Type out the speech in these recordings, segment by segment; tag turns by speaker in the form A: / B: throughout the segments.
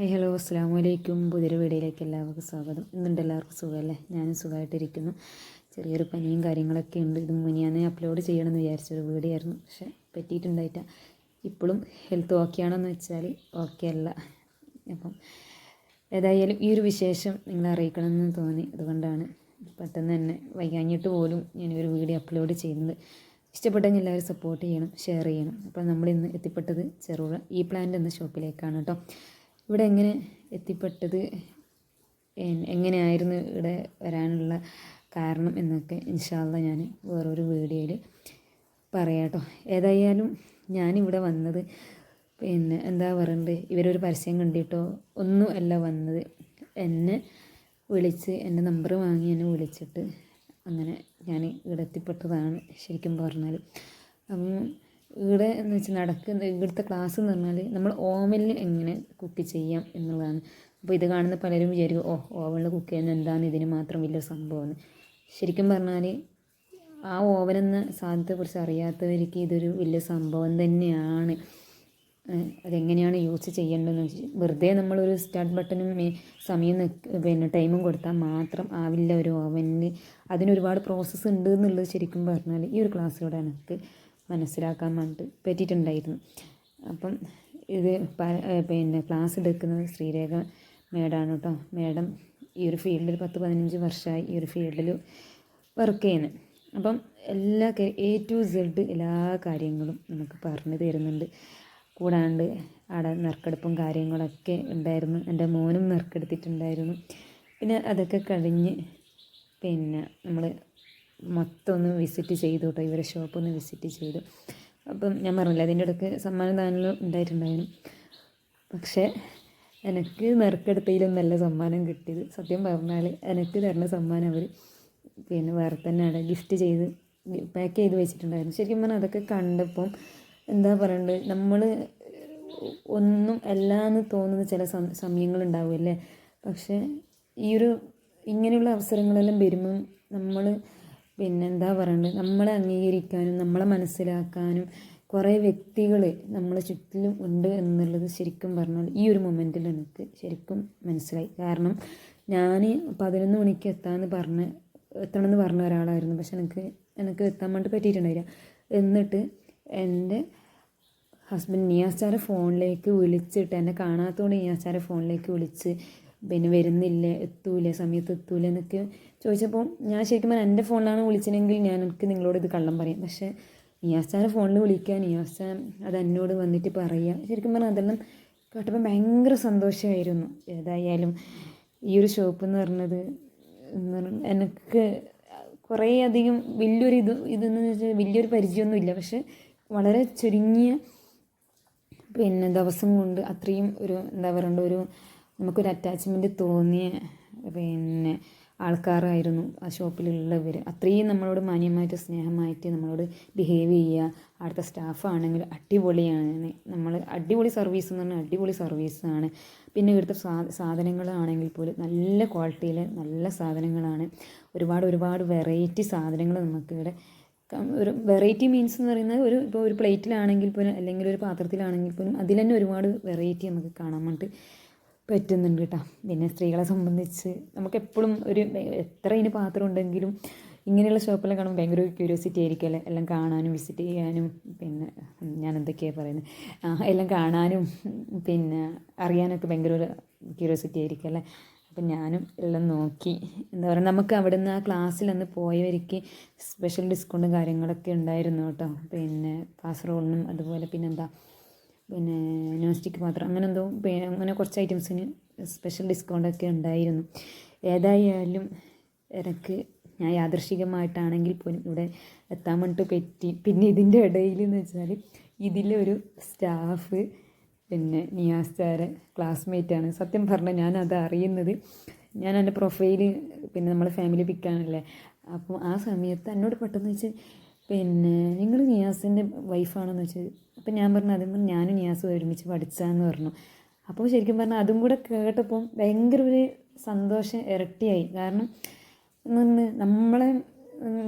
A: hi hello അസ്സാം വലൈക്കും പുതിയൊരു വീഡിയോയിലേക്ക് എല്ലാവർക്കും സ്വാഗതം ഇന്നുണ്ട് എല്ലാവർക്കും സുഖമല്ലേ ഞാനും സുഖമായിട്ടിരിക്കുന്നു ചെറിയൊരു പനിയും കാര്യങ്ങളൊക്കെ ഉണ്ട് ഇത് മുനിയാന്ന് അപ്ലോഡ് ചെയ്യണമെന്ന് വിചാരിച്ചൊരു വീഡിയോ ആയിരുന്നു പക്ഷെ പറ്റിയിട്ടുണ്ടായിട്ട ഇപ്പോഴും ഹെൽത്ത് ഓക്കെ ആണെന്ന് വെച്ചാൽ ഓക്കെ അല്ല അപ്പം ഏതായാലും ഈ ഒരു വിശേഷം നിങ്ങളെ അറിയിക്കണമെന്ന് തോന്നി അതുകൊണ്ടാണ് പെട്ടെന്ന് തന്നെ വൈകാഞ്ഞിട്ട് പോലും ഞാൻ ഒരു വീഡിയോ അപ്ലോഡ് ചെയ്യുന്നത് ഇഷ്ടപ്പെട്ടെങ്കിൽ എല്ലാവരും സപ്പോർട്ട് ചെയ്യണം ഷെയർ ചെയ്യണം അപ്പോൾ നമ്മളിന്ന് എത്തിപ്പെട്ടത് ചെറുപുഴ ഈ പ്ലാന്റ് എന്ന ഷോപ്പിലേക്കാണ് കേട്ടോ ഇവിടെ എങ്ങനെ എത്തിപ്പെട്ടത് എങ്ങനെയായിരുന്നു ഇവിടെ വരാനുള്ള കാരണം എന്നൊക്കെ ഇൻഷാല്ല ഞാൻ വേറൊരു വീഡിയോയിൽ പറയാം കേട്ടോ ഏതായാലും ഞാനിവിടെ വന്നത് പിന്നെ എന്താ പറയണ്ടത് ഇവരൊരു പരസ്യം കണ്ടിട്ടോ ഒന്നും അല്ല വന്നത് എന്നെ വിളിച്ച് എൻ്റെ നമ്പർ വാങ്ങി എന്നെ വിളിച്ചിട്ട് അങ്ങനെ ഞാൻ ഇവിടെ എത്തിപ്പെട്ടതാണ് ശരിക്കും പറഞ്ഞാൽ അപ്പം ഇവിടെ എന്ന് വെച്ചാൽ നടക്കുന്ന ഇവിടുത്തെ ക്ലാസ് എന്ന് പറഞ്ഞാൽ നമ്മൾ ഓവനിൽ എങ്ങനെ കുക്ക് ചെയ്യാം എന്നുള്ളതാണ് അപ്പോൾ ഇത് കാണുന്ന പലരും വിചാരിക്കും ഓ ഓവനിൽ കുക്ക് ചെയ്യുന്ന എന്താണ് ഇതിന് മാത്രം വലിയ സംഭവമെന്ന് ശരിക്കും പറഞ്ഞാൽ ആ ഓവനെന്ന സാധനത്തെക്കുറിച്ച് അറിയാത്തവർക്ക് ഇതൊരു വലിയ സംഭവം തന്നെയാണ് അതെങ്ങനെയാണ് യൂസ് ചെയ്യേണ്ടതെന്ന് വെച്ചാൽ വെറുതെ നമ്മളൊരു സ്റ്റാർട്ട് ബട്ടനും സമയം പിന്നെ ടൈമും കൊടുത്താൽ മാത്രം ആവില്ല ഒരു ഓവനിൽ അതിനൊരുപാട് പ്രോസസ്സ് ഉണ്ട് എന്നുള്ളത് ശരിക്കും പറഞ്ഞാൽ ഈ ഒരു ക്ലാസ്സിലൂടെ എനിക്ക് മനസ്സിലാക്കാൻ വേണ്ടി പറ്റിയിട്ടുണ്ടായിരുന്നു അപ്പം ഇത് പിന്നെ ക്ലാസ് എടുക്കുന്നത് ശ്രീരേഖ മേഡാണ് കേട്ടോ മേഡം ഈ ഒരു ഫീൽഡിൽ പത്ത് പതിനഞ്ച് വർഷമായി ഈ ഒരു ഫീൽഡിൽ വർക്ക് ചെയ്യുന്നത് അപ്പം എല്ലാ എ ടു സെഡ് എല്ലാ കാര്യങ്ങളും നമുക്ക് പറഞ്ഞു തരുന്നുണ്ട് കൂടാണ്ട് അവിടെ നറുക്കെടുപ്പും കാര്യങ്ങളൊക്കെ ഉണ്ടായിരുന്നു എൻ്റെ മോനും നറുക്കെടുത്തിട്ടുണ്ടായിരുന്നു പിന്നെ അതൊക്കെ കഴിഞ്ഞ് പിന്നെ നമ്മൾ മൊത്തം ഒന്ന് വിസിറ്റ് ചെയ്തു കേട്ടോ ഇവരെ ഷോപ്പ് ഒന്ന് വിസിറ്റ് ചെയ്തു അപ്പം ഞാൻ പറഞ്ഞില്ല അതിൻ്റെ ഇടയ്ക്ക് സമ്മാനദാനമല്ലോ ഉണ്ടായിട്ടുണ്ടായിരുന്നു പക്ഷേ എനിക്ക് നെറുക്കെടുത്തതിലൊന്നല്ല സമ്മാനം കിട്ടിയത് സത്യം പറഞ്ഞാൽ എനിക്ക് തരുന്ന സമ്മാനം അവർ പിന്നെ വേറെ തന്നെ അവിടെ ഗിഫ്റ്റ് ചെയ്ത് പാക്ക് ചെയ്ത് വെച്ചിട്ടുണ്ടായിരുന്നു ശരിക്കും പറഞ്ഞാൽ അതൊക്കെ കണ്ടപ്പം എന്താ പറയണ്ടത് നമ്മൾ ഒന്നും അല്ലാന്ന് തോന്നുന്ന ചില സമയങ്ങളുണ്ടാവുമല്ലേ പക്ഷേ ഈ ഒരു ഇങ്ങനെയുള്ള അവസരങ്ങളെല്ലാം വരുമ്പം നമ്മൾ പിന്നെന്താ പറയണ്ടത് നമ്മളെ അംഗീകരിക്കാനും നമ്മളെ മനസ്സിലാക്കാനും കുറേ വ്യക്തികൾ നമ്മളെ ചുറ്റിലും ഉണ്ട് എന്നുള്ളത് ശരിക്കും പറഞ്ഞാൽ ഈ ഒരു മൊമെൻറ്റിൽ എനിക്ക് ശരിക്കും മനസ്സിലായി കാരണം ഞാൻ പതിനൊന്ന് മണിക്ക് എത്താമെന്ന് പറഞ്ഞ് എത്തണമെന്ന് പറഞ്ഞ ഒരാളായിരുന്നു പക്ഷെ എനിക്ക് എനിക്ക് എത്താൻ വേണ്ടി പറ്റിയിട്ടുണ്ടായില്ല എന്നിട്ട് എൻ്റെ ഹസ്ബൻഡ് നിയാസാറെ ഫോണിലേക്ക് വിളിച്ചിട്ട് എന്നെ കാണാത്തതുകൊണ്ട് നിയാസാറെ ഫോണിലേക്ക് വിളിച്ച് പിന്നെ വരുന്നില്ലേ എത്തൂലേ സമയത്ത് എത്തൂലേ എന്നൊക്കെ ചോദിച്ചപ്പോൾ ഞാൻ ശരിക്കും പറഞ്ഞാൽ എൻ്റെ ഫോണിലാണ് വിളിച്ചതെങ്കിൽ ഞാൻ എനിക്ക് നിങ്ങളോട് ഇത് കള്ളം പറയാം പക്ഷേ നിയാസാൻ്റെ ഫോണിൽ വിളിക്കുക നിയാസാൻ അത് എന്നോട് വന്നിട്ട് പറയുക ശരിക്കും പറഞ്ഞാൽ അതെല്ലാം കേട്ടപ്പോൾ ഭയങ്കര സന്തോഷമായിരുന്നു ഏതായാലും ഈ ഒരു ഷോപ്പ് എന്ന് പറഞ്ഞത് എന്ന് എനിക്ക് കുറേ അധികം വലിയൊരു ഇത് ഇതെന്ന് വെച്ചാൽ വലിയൊരു പരിചയമൊന്നുമില്ല പക്ഷേ വളരെ ചുരുങ്ങിയ പിന്നെ ദിവസം കൊണ്ട് അത്രയും ഒരു എന്താ പറയണ്ട ഒരു നമുക്കൊരു അറ്റാച്ച്മെൻറ്റ് തോന്നിയ പിന്നെ ആൾക്കാരായിരുന്നു ആ ഷോപ്പിലുള്ളവർ അത്രയും നമ്മളോട് മാന്യമായിട്ട് സ്നേഹമായിട്ട് നമ്മളോട് ബിഹേവ് ചെയ്യുക അവിടുത്തെ സ്റ്റാഫാണെങ്കിൽ അടിപൊളിയാണ് നമ്മൾ അടിപൊളി സർവീസ് എന്ന് പറഞ്ഞാൽ അടിപൊളി സർവീസാണ് പിന്നെ ഇവിടുത്തെ സാ സാധനങ്ങളാണെങ്കിൽ പോലും നല്ല ക്വാളിറ്റിയിലെ നല്ല സാധനങ്ങളാണ് ഒരുപാട് ഒരുപാട് വെറൈറ്റി സാധനങ്ങൾ നമുക്കിവിടെ ഒരു വെറൈറ്റി മീൻസ് എന്ന് പറയുന്നത് ഒരു ഇപ്പോൾ ഒരു പ്ലേറ്റിലാണെങ്കിൽ പോലും അല്ലെങ്കിൽ ഒരു പാത്രത്തിലാണെങ്കിൽ പോലും അതിൽ തന്നെ ഒരുപാട് വെറൈറ്റി നമുക്ക് കാണാൻ വേണ്ടിയിട്ട് പറ്റുന്നുണ്ട് കേട്ടോ പിന്നെ സ്ത്രീകളെ സംബന്ധിച്ച് നമുക്കെപ്പോഴും ഒരു എത്ര ഇനി പാത്രം ഉണ്ടെങ്കിലും ഇങ്ങനെയുള്ള ഷോപ്പെല്ലാം കാണുമ്പോൾ ഭയങ്കര ഒരു ക്യൂരിയോസിറ്റി ആയിരിക്കും അല്ലേ എല്ലാം കാണാനും വിസിറ്റ് ചെയ്യാനും പിന്നെ ഞാൻ എന്തൊക്കെയാണ് പറയുന്നത് എല്ലാം കാണാനും പിന്നെ അറിയാനൊക്കെ ഭയങ്കര ഒരു ക്യൂരിയോസിറ്റി ആയിരിക്കും അല്ലേ അപ്പം ഞാനും എല്ലാം നോക്കി എന്താ പറയുക നമുക്ക് അവിടെ നിന്ന് ആ ക്ലാസ്സിൽ അന്ന് പോയവർക്ക് സ്പെഷ്യൽ ഡിസ്കൗണ്ടും കാര്യങ്ങളൊക്കെ ഉണ്ടായിരുന്നു കേട്ടോ പിന്നെ കാസർഗോഡിനും അതുപോലെ പിന്നെന്താ പിന്നെ നോൺ സ്റ്റിക്ക് പാത്രം അങ്ങനെ എന്തോ അങ്ങനെ കുറച്ച് ഐറ്റംസിന് സ്പെഷ്യൽ ഡിസ്കൗണ്ടൊക്കെ ഉണ്ടായിരുന്നു ഏതായാലും എനിക്ക് ഞാൻ യാദൃശികമായിട്ടാണെങ്കിൽ പോലും ഇവിടെ എത്താൻ വേണ്ടിട്ട് പറ്റി പിന്നെ ഇതിൻ്റെ ഇടയിൽ എന്ന് വെച്ചാൽ ഇതിലൊരു സ്റ്റാഫ് പിന്നെ നിയാസ് ക്ലാസ്മേറ്റ് ക്ലാസ്മേറ്റാണ് സത്യം പറഞ്ഞാൽ ഞാനത് അറിയുന്നത് ഞാൻ എൻ്റെ പ്രൊഫൈല് പിന്നെ നമ്മൾ ഫാമിലി പിക്കാണല്ലേ അപ്പോൾ ആ സമയത്ത് എന്നോട് പെട്ടെന്ന് വെച്ചാൽ പിന്നെ നിങ്ങൾ നിയാസിൻ്റെ വൈഫാണെന്ന് വെച്ചാൽ അപ്പം ഞാൻ പറഞ്ഞു അതും അതിന് ഞാനും നിയാസും ഒരുമിച്ച് പഠിച്ചതാന്ന് പറഞ്ഞു അപ്പോൾ ശരിക്കും പറഞ്ഞാൽ അതും കൂടെ കേട്ടപ്പം ഭയങ്കര ഒരു സന്തോഷം ഇരട്ടിയായി കാരണം നിന്ന് നമ്മളെ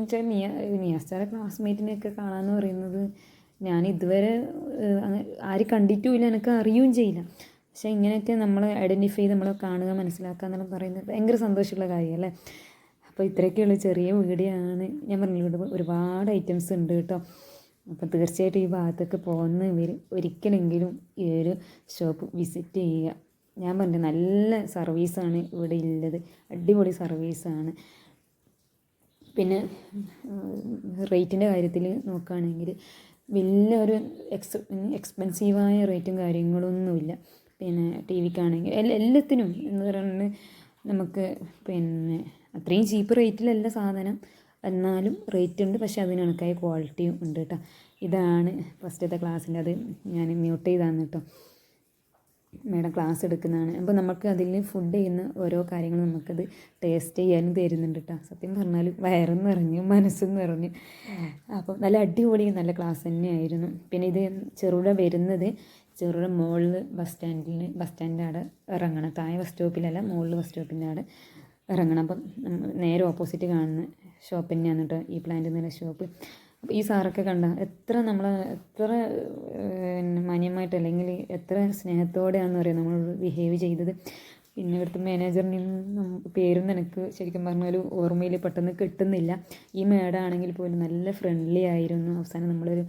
A: വെച്ചാൽ നിയാ നിയാസ്റ്റാറെ ക്ലാസ്മേറ്റിനെയൊക്കെ കാണാമെന്ന് പറയുന്നത് ഞാൻ ഇതുവരെ ആര് കണ്ടിട്ടുമില്ല എനിക്ക് അറിയുകയും ചെയ്യില്ല പക്ഷേ ഇങ്ങനെയൊക്കെ നമ്മൾ ഐഡൻറ്റിഫൈ നമ്മളെ കാണുക മനസ്സിലാക്കുക എന്നെല്ലാം പറയുന്നത് ഭയങ്കര സന്തോഷമുള്ള കാര്യമല്ലേ അപ്പോൾ ഇത്രയൊക്കെയുള്ള ചെറിയ വീടിയാണ് ഞാൻ പറഞ്ഞില്ല ഒരുപാട് ഐറ്റംസ് ഉണ്ട് കേട്ടോ അപ്പോൾ തീർച്ചയായിട്ടും ഈ ഭാഗത്തേക്ക് ഇവർ ഒരിക്കലെങ്കിലും ഈ ഒരു ഷോപ്പ് വിസിറ്റ് ചെയ്യുക ഞാൻ പറഞ്ഞു നല്ല സർവീസാണ് ഇവിടെ ഉള്ളത് അടിപൊളി സർവീസാണ് പിന്നെ റേറ്റിൻ്റെ കാര്യത്തിൽ നോക്കുകയാണെങ്കിൽ വലിയ ഒരു എക്സ് എക്സ്പെൻസീവായ റേറ്റും കാര്യങ്ങളൊന്നുമില്ല പിന്നെ ടി വിക്കാണെങ്കിൽ എല്ലാ എല്ലാത്തിനും എന്ന് പറയുന്നത് നമുക്ക് പിന്നെ അത്രയും ചീപ്പ് റേറ്റിലല്ല സാധനം എന്നാലും റേറ്റ് ഉണ്ട് പക്ഷേ അതിന് കണക്കായ ക്വാളിറ്റിയും ഉണ്ട് കേട്ടോ ഇതാണ് ഫസ്റ്റത്തെ ക്ലാസ്സിൻ്റെ അത് ഞാൻ മ്യൂട്ട് ചെയ്താന്ന് കേട്ടോ മേഡം ക്ലാസ് എടുക്കുന്നതാണ് അപ്പോൾ നമുക്ക് അതിൽ ഫുഡ് ചെയ്യുന്ന ഓരോ കാര്യങ്ങളും നമുക്കത് ടേസ്റ്റ് ചെയ്യാനും തരുന്നുണ്ട് കേട്ടോ സത്യം പറഞ്ഞാൽ വയറും നിറഞ്ഞു മനസ്സും നിറഞ്ഞു അപ്പോൾ നല്ല അടിപൊളി നല്ല ക്ലാസ് തന്നെയായിരുന്നു പിന്നെ ഇത് ചെറുകിട വരുന്നത് ചെറുപുഴ മുകളിൽ ബസ് സ്റ്റാൻഡിൽ ബസ് സ്റ്റാൻഡിൻ്റെ അവിടെ ഇറങ്ങണം താഴെ ബസ് സ്റ്റോപ്പിലല്ല മുകളിൽ ബസ് സ്റ്റോപ്പിൻ്റെ അവിടെ ഇറങ്ങണം അപ്പം നേരെ ഓപ്പോസിറ്റ് കാണുന്ന ഷോപ്പ് തന്നെയാണ് കേട്ടോ ഈ പ്ലാന്റ് എന്നുള്ള ഷോപ്പ് അപ്പോൾ ഈ സാറൊക്കെ കണ്ട എത്ര നമ്മൾ എത്ര മാന്യമായിട്ട് അല്ലെങ്കിൽ എത്ര സ്നേഹത്തോടെയാണെന്ന് പറയുക നമ്മൾ ബിഹേവ് ചെയ്തത് പിന്നെ ഇവിടുത്തെ മാനേജറിൽ പേരും നിനക്ക് ശരിക്കും പറഞ്ഞാൽ ഓർമ്മയിൽ പെട്ടെന്ന് കിട്ടുന്നില്ല ഈ മേഡാണെങ്കിൽ ആണെങ്കിൽ പോലും നല്ല ഫ്രണ്ട്ലി ആയിരുന്നു അവസാനം നമ്മളൊരു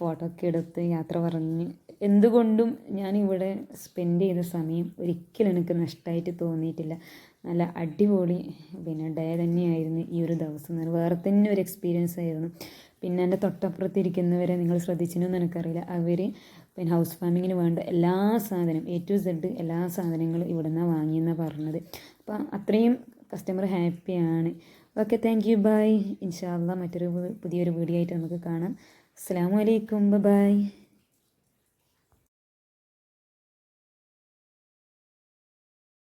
A: ഫോട്ടോ ഒക്കെ എടുത്ത് യാത്ര പറഞ്ഞ് എന്തുകൊണ്ടും ഞാനിവിടെ സ്പെൻഡ് ചെയ്ത സമയം ഒരിക്കലും എനിക്ക് നഷ്ടമായിട്ട് തോന്നിയിട്ടില്ല നല്ല അടിപൊളി പിന്നെ ഡേ തന്നെയായിരുന്നു ഈ ഒരു ദിവസം എന്ന് വേറെ തന്നെ ഒരു എക്സ്പീരിയൻസ് ആയിരുന്നു പിന്നെ എൻ്റെ ഇരിക്കുന്നവരെ നിങ്ങൾ ശ്രദ്ധിച്ചിരുന്നു എനിക്കറിയില്ല അവർ പിന്നെ ഹൗസ് ഫാമിങ്ങിന് വേണ്ട എല്ലാ സാധനം എ ടു സെഡ് എല്ലാ സാധനങ്ങളും ഇവിടെ നിന്നാണ് വാങ്ങിയെന്നാണ് പറഞ്ഞത് അപ്പം അത്രയും കസ്റ്റമർ ഹാപ്പിയാണ് ഓക്കെ താങ്ക് യു ബൈ ഇൻഷാല്ല മറ്റൊരു പുതിയൊരു വീഡിയോ ആയിട്ട് നമുക്ക് കാണാം അസ്സാം വലൈക്കും ബൈ